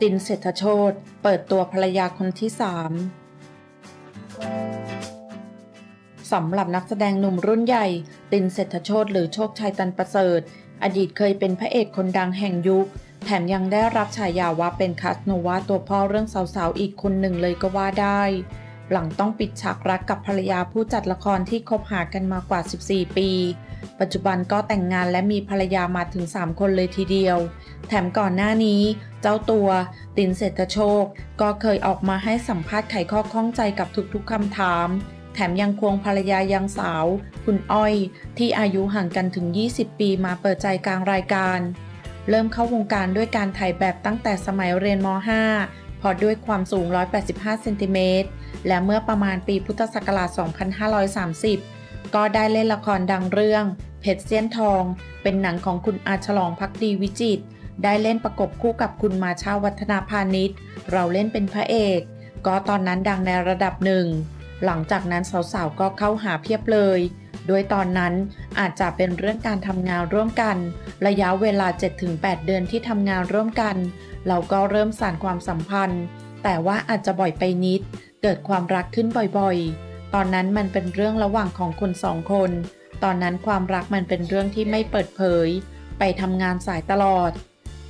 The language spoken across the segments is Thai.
ตินเศรษฐโชตเปิดตัวภรรยาคนที่สามสำหรับนักแสดงหนุ่มรุ่นใหญ่ ตินเศรษฐโชตหรือโชคชัยตันประเสริฐ อดีตเคยเป็นพระเอกคนดังแห่งยุค แถมยังได้รับฉายาว่าเป็นคาสโนวาตัวพ่อเรื่องสาวๆ อีกคนหนึ่งเลยก็ว่าได้ หลังต้องปิดฉากรักกับภรรยาผู้จัดละครที่คบหากันมากว่า 14 ปี ปัจจุบันก็แต่งงานและมีภรรยามาถึง 3 คนเลยทีเดียว แถมก่อนหน้านี้ เจ้าตัวตินเศรษฐโชค ก็เคยออกมาให้สัมภาษณ์ไขข้อข้องใจกับทุกๆคำถาม แถมยังควงภรรยายังสาว คุณอ้อย ที่อายุห่างกันถึง 20 ปีมาเปิดใจกลางรายการ เริ่มเข้าวงการด้วยการถ่ายแบบตั้งแต่สมัยเรียนม .5 พอด้วยความสูง 185 เซนติเมตร และเมื่อประมาณปีพุทธศักราช 2530 ก็ได้เล่นละครดังเรื่อง เพชรเสี้ยนทอง เป็นหนังของคุณอาฉลองพักดีวิจิตรได้เล่นประกบคู่กับคุณมาชาวัฒนาพาณิชย์เราเล่นเป็นพระเอก ก็ตอนนั้นดังในระดับหนึ่ง หลังจากนั้นสาวๆก็เข้าหาเพียบเลย โดยตอนนั้นอาจจะเป็นเรื่องการทำงานร่วมกัน ระยะเวลา 7-8 เดือนที่ทำงานร่วมกัน เราก็เริ่มสานความสัมพันธ์ แต่ว่าอาจจะบ่อยไปนิด เกิดความรักขึ้นบ่อยๆ ตอนนั้นมันเป็นเรื่องระหว่างของคนสองคน ตอนนั้นความรักมันเป็นเรื่องที่ไม่เปิดเผย ไปทำงานสายตลอด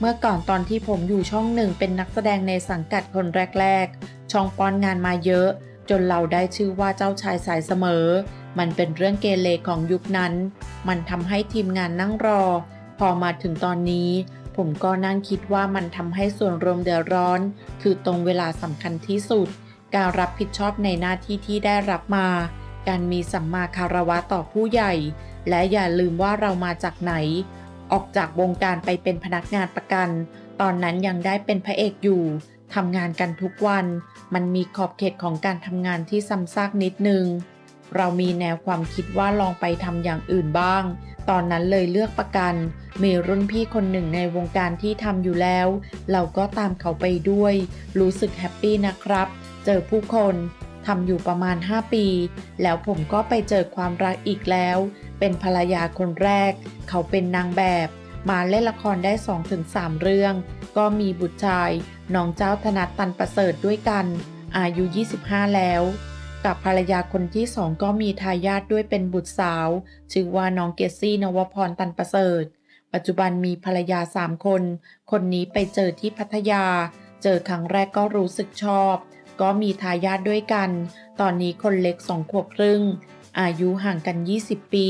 เมื่อก่อนตอนที่ผมอยู่ช่องหนึ่งเป็นนักแสดงในสังกัดคนแรก ๆ ช่องป้อนงานมาเยอะ จนเราได้ชื่อว่าเจ้าชายสายเสมอ มันเป็นเรื่องเกเรของยุคนั้น มันทำให้ทีมงานนั่งรอ พอมาถึงตอนนี้ผมก็นั่งคิดว่ามันทำให้ส่วนรวมเดือดร้อน คือตรงเวลาสำคัญที่สุด การรับผิดชอบในหน้าที่ที่ได้รับมา การมีสัมมาคารวะต่อผู้ใหญ่ และอย่าลืมว่าเรามาจากไหน ออกจากวงการไปเป็นพนักงานประกัน ตอนนั้นยังได้เป็นพระเอกอยู่ทำงานกันทุกวัน มันมีขอบเขตของการทำงานที่ซ้ำซากนิดนึง เรามีแนวความคิดว่าลองไปทำอย่างอื่นบ้าง ตอนนั้นเลยเลือกประกัน มีรุ่นพี่คนหนึ่งในวงการที่ทำอยู่แล้ว เราก็ตามเขาไปด้วย รู้สึกแฮปปี้นะครับ เจอผู้คนทำอยู่ประมาณ 5 ปี แล้วผมก็ไปเจอความรักอีกแล้ว เป็นภรรยาคนแรก เขาเป็นนางแบบ มาเล่นละครได้ 2-3 เรื่อง ก็มีบุตรชาย น้องเจ้าธนัตตันประเสริฐด้วยกัน อายุ 25 แล้ว กับภรรยาคนที่สองก็มีทายาทด้วยเป็นบุตรสาว ชื่อว่าน้องเกซซี่นวพรตันประเสริฐ ปัจจุบันมีภรรยาสามคน คนนี้ไปเจอที่พัทยา เจอครั้งแรกก็รู้สึกชอบ ก็มีทายาทด้วยกัน ตอนนี้คนเล็กสองขวบครึ่ง อายุห่างกัน 20 ปี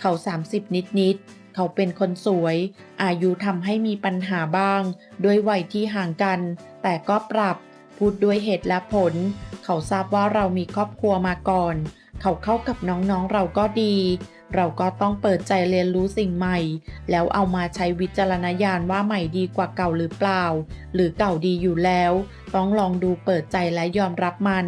เขา 30 นิดนิดๆเขาเป็นคนสวย อายุทำให้มีปัญหาบ้าง ด้วยวัยที่ห่างกัน แต่ก็ปรับ พูดด้วยเหตุและผล เขาทราบว่าเรามีครอบครัวมาก่อน เขาเข้ากับน้องๆเราก็ดี เราก็ต้องเปิดใจเรียนรู้สิ่งใหม่ แล้วเอามาใช้วิจารณญาณว่าใหม่ดีกว่าเก่าหรือเปล่า หรือเก่าดีอยู่แล้ว ต้องลองดูเปิดใจและยอมรับมัน